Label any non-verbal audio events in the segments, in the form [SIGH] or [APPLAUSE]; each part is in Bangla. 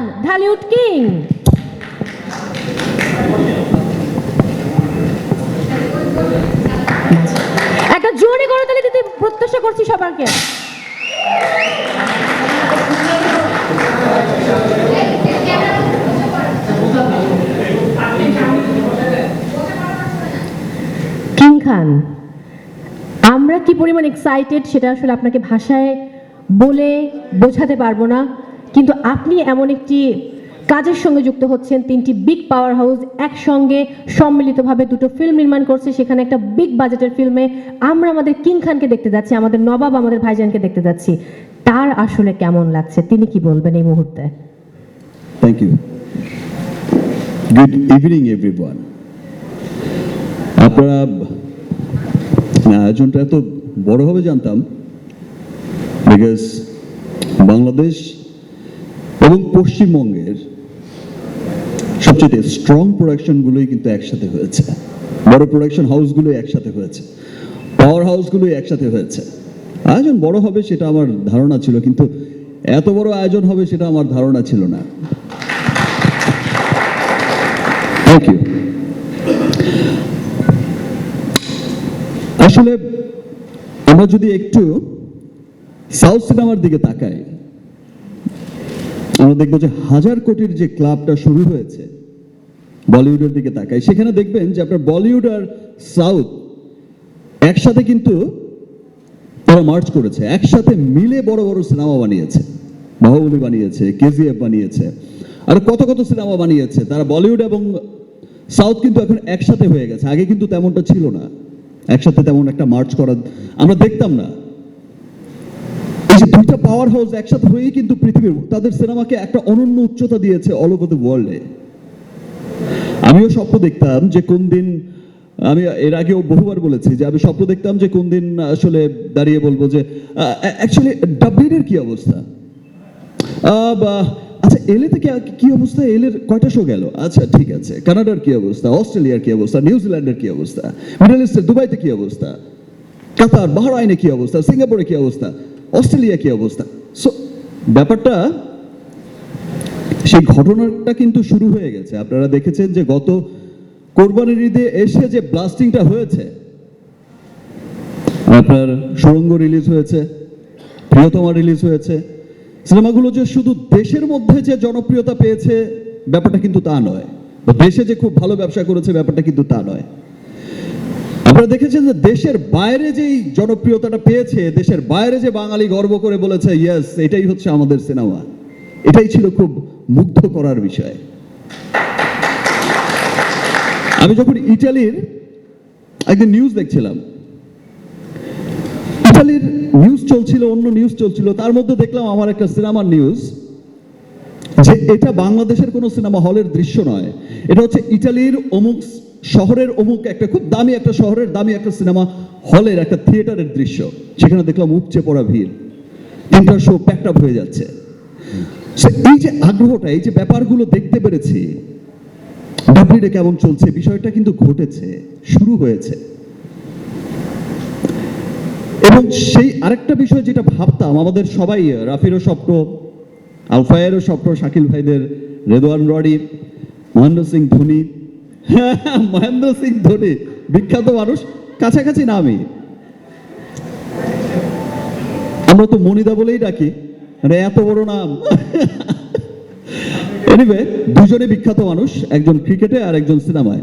খান ঢালিউড কিং একটা জোরে করতালি দিতে প্রত্যাশা করছি সবারকে কিং খান, আমরা কি পরিমাণ এক্সাইটেড সেটা আসলে আপনাকে ভাষায় বলে বোঝাতে পারব না। কিন্তু আপনি এমন একটি কাজের সঙ্গে যুক্ত হচ্ছেন, তিনটি বিগ পাওয়ার হাউস একসঙ্গে সম্মিলিতভাবে দুটো ফিল্ম নির্মাণ করছে, সেখানে একটা বিগ বাজেটের ফিল্মে আমরা আমাদের কিং খানকে দেখতে যাচ্ছি, আমাদের নবাব, আমাদের ভাইজানকে দেখতে যাচ্ছি। তার আসলে কেমন লাগছে? তিনি কি বলবেন এই মুহূর্তে? Thank you good evening everyone আপনারা আয়োজনটা এত বড়ভাবে জানতাম বিকজ বাংলাদেশ এবং পশ্চিমবঙ্গের সবচেয়ে স্ট্রং প্রোডাকশনগুলোই কিন্তু একসাথে হয়েছে। বড় প্রোডাকশন হাউসগুলোই একসাথে হয়েছে। পাওয়ার হাউসগুলোই একসাথে হয়েছে। আয়োজন বড় হবে সেটা আমার ধারণা ছিল, কিন্তু এত বড় আয়োজন হবে সেটা আমার ধারণা ছিল না। থ্যাংক ইউ আসলে আমরা যদি একটু সাউথ সিনেমার দিকে তাকাই আমরা দেখব যে হাজার কোটির যে ক্লাবটা শুরু হয়েছে, বলিউডের দিকে তাকাই, সেখানে দেখবেন যে আপনার বলিউড আর সাউথ একসাথে কিন্তু তারা মার্চ করেছে, একসাথে মিলে বড় বড় সিনেমা বানিয়েছে, বাহুবলী বানিয়েছে, কেজিএফ বানিয়েছে, আর কত কত সিনেমা বানিয়েছে, তারা বলিউড এবং সাউথ কিন্তু এখন একসাথে হয়ে গেছে, আগে কিন্তু তেমনটা ছিল না, একসাথে তেমন একটা মার্চ করা আমরা দেখতাম না। যে দুইটা পাওয়ার হাউস একসাথে হয়েই কিন্তু পৃথিবীর তাদের সিনেমাকে একটা অনন্য উচ্চতা দিয়েছে অল ওভার দ্য ওয়ার্ল্ডে আমিও স্বপ্ন দেখতাম যে কোন দিন আমি এর আগেও বহুবার বলেছি যে আমি স্বপ্ন দেখতাম যে কোন দিন আসলে দাঁড়িয়ে বলব যে অ্যাকচুয়ালি ডাব্লিউড এর কি অবস্থা? আচ্ছা কি অবস্থা? এলের কয়টা শো গেল? আচ্ছা ঠিক আছে। কানাডার কি অবস্থা? অস্ট্রেলিয়ার কি অবস্থা? নিউজিল্যান্ডের কি অবস্থা? মিডল ইস্টের দুবাইতে কি অবস্থা? কাতার, বাহরাইনে কি অবস্থা? সিঙ্গাপুরে কি অবস্থা? অস্ট্রেলিয়া কি অবস্থা? সো ব্যাপারটা, সেই ঘটনাটা কিন্তু শুরু হয়ে গেছে। আপনারা দেখেছেন যে গত কোরবানির ঈদে এসে যে ব্লাস্টিংটা হয়েছে, আপনার সুরঙ্গ রিলিজ হয়েছে, প্রিয়তমা রিলিজ হয়েছে, সিনেমাগুলো যে শুধু দেশের মধ্যে যে জনপ্রিয়তা পেয়েছে, ব্যাপারটা কিন্তু তা নয়। দেশে যে খুব ভালো ব্যবসা করেছে, ব্যাপারটা কিন্তু তা নয়। আপনারা দেখেছেন যে দেশের বাইরে যেই জনপ্রিয়তাটা পেয়েছে, দেশের বাইরে যে বাঙালি গর্ব করে বলেছে ইয়েস এটাই হচ্ছে আমাদের সিনেমা। এটাই ছিল খুব মুগ্ধ করার বিষয়। আমি যখন ইটালির একদিন নিউজ দেখছিলাম, ইটালির নিউজ চলছিল, অন্য নিউজ চলছিল, তার মধ্যে দেখলাম আমার একটা সিনেমার নিউজ যে এটা বাংলাদেশের কোনো সিনেমা হলের দৃশ্য নয়। এটা হচ্ছে ইটালির অমুক শহরের অমুক একটা, খুব দামি একটা শহরের দামি একটা সিনেমা হলের একটা থিয়েটারের দৃশ্য। সেখানে দেখলাম উপচে পড়া ভিড়। তিনটা শো প্যাকড আপ হয়ে যাচ্ছে। এই যে আগ্রহটা, এই যে ব্যাপারগুলো দেখতে পেরেছি ডাব্লিউডে কেমন চলছে, বিষয়টা কিন্তু ঘটেছে, শুরু হয়েছে। এবং সেই আরেকটা বিষয় যেটা ভাবতাম, আমাদের সবাই, রাফিরও স্বপ্ন, আলফায়েরও স্বপ্ন, শাকিল ভাইদের, রেদওয়ান রডি, মহেন্দ্র সিং ধোনি [LAUGHS] মহেন্দ্র সিং ধোনি, বিখ্যাত মানুষ, কাছাকাছি নামই আমরা তো মনিদা বলেই ডাকি মানে এত বড় নাম। [LAUGHS] এনিওয়ে দুজনে বিখ্যাত মানুষ, একজন ক্রিকেটে আর একজন সিনেমায়।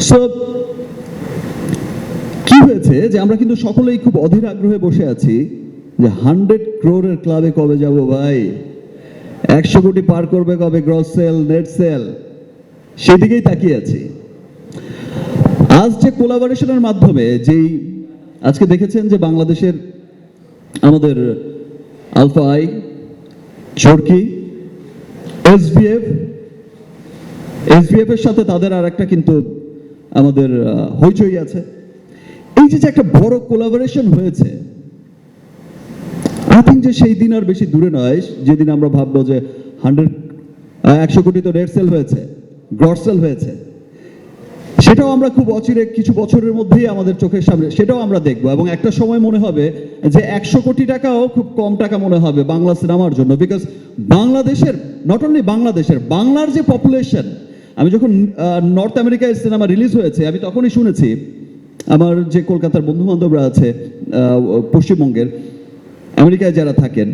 সো কি হয়েছে যে আমরা কিন্তু সকলেই খুব অধীর আগ্রহে বসে আছি যে হান্ড্রেড ক্রোরের ক্লাবে কবে যাব ভাই? একশো কোটি পার করবে কবে গ্রস সেল নেট সেল সেদিকেই তাকিয়ে আছি। আজ যে কোলাবোরেশনের মাধ্যমে যেই আজকে দেখেছেন যে বাংলাদেশের আমাদের alpha I, Chorki, SBF SBF এর সাথে তাদের আর একটা কিন্তু আমাদের হইচই আছে। এই যে একটা বড় কোলাবোরেশন হয়েছে, আই থিঙ্ক যে সেই দিন আর বেশি দূরে নয়, যেদিন আমরা ভাববো যে হান্ড্রেড একশো কোটি তো রেড সেল হয়েছে। গ্রস হয়েছে। সেটাও আমরা খুব অচিরে কিছু বছরের মধ্যেই আমাদের চোখের সামনে, সেটাও আমরা দেখব। এবং একটা সময় মনে হবে যে একশো কোটি টাকাও খুব কম টাকা মনে হবে বাংলা সিনেমার জন্য। বিকজ বাংলাদেশের নট অনলি বাংলাদেশের, বাংলার যে পপুলেশন আমি যখন নর্থ আমেরিকায় সিনেমা রিলিজ হয়েছে, আমি তখনই শুনেছি, আমার যে কলকাতার বন্ধু বান্ধবরা আছে পশ্চিমবঙ্গের, আমেরিকায় যারা থাকেন,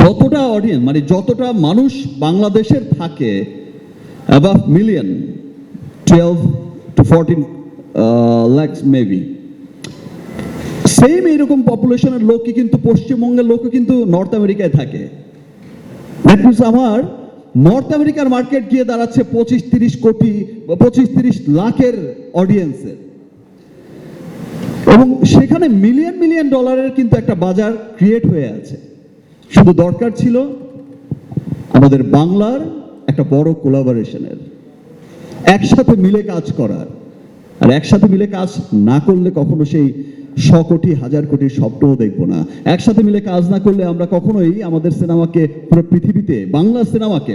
যতটা অডিয়েন্স মানে যতটা মানুষ বাংলাদেশের থাকে above million twelve to fourteen lakhs maybe same এইরকম পপুলেশনের লোকই কিন্তু পশ্চিমবঙ্গের লোকও কিন্তু নর্থ আমেরিকায় থাকে। দ্যাট আমার নর্থ আমেরিকার মার্কেট গিয়ে দাঁড়াচ্ছে পঁচিশ, তিরিশ কোটি, বা পঁচিশ, তিরিশ লাখের অডিয়েন্সের এবং সেখানে মিলিয়ন মিলিয়ন ডলারের কিন্তু একটা বাজার ক্রিয়েট হয়ে আছে। শুধু দরকার ছিল আমাদের বাংলার একটা বড় কোলাবোরেশনের একসাথে মিলে কাজ করার। আর একসাথে মিলে কাজ না করলে কখনো সেই শ কোটি হাজার কোটি স্বপ্নও দেখব না। একসাথে মিলে কাজ না করলে আমরা কখনোই আমাদের সিনেমাকে, পুরো পৃথিবীতে, বাংলা সিনেমাকে,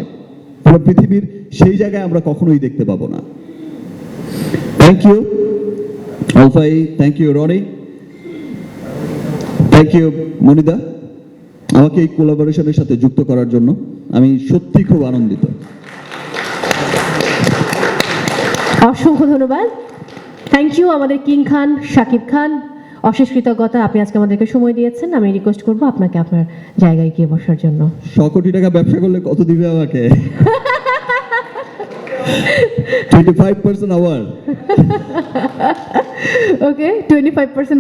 পুরো পৃথিবীর সেই জায়গায় আমরা কখনোই দেখতে পাবো না। Thank you alpha I thank you Rony thank you মনিদা আমাকে এই কোলাবোরেশনের সাথে যুক্ত করার জন্য আমি সত্যি খুব আনন্দিত। অসংখ্য ধন্যবাদ। থ্যাংক ইউ আমাদের কিং খান শাকিব খান অশেষ কৃতজ্ঞতা আপনি আজকে আমাদেরকে সময় দিয়েছেন। আমি রিকোয়েস্ট করব আপনাকে আপনার জায়গায় গিয়ে বসার জন্য। শ কোটি টাকা ব্যবসা করলে কত দিবে আমাকে? Twenty five percent our okay twenty five percent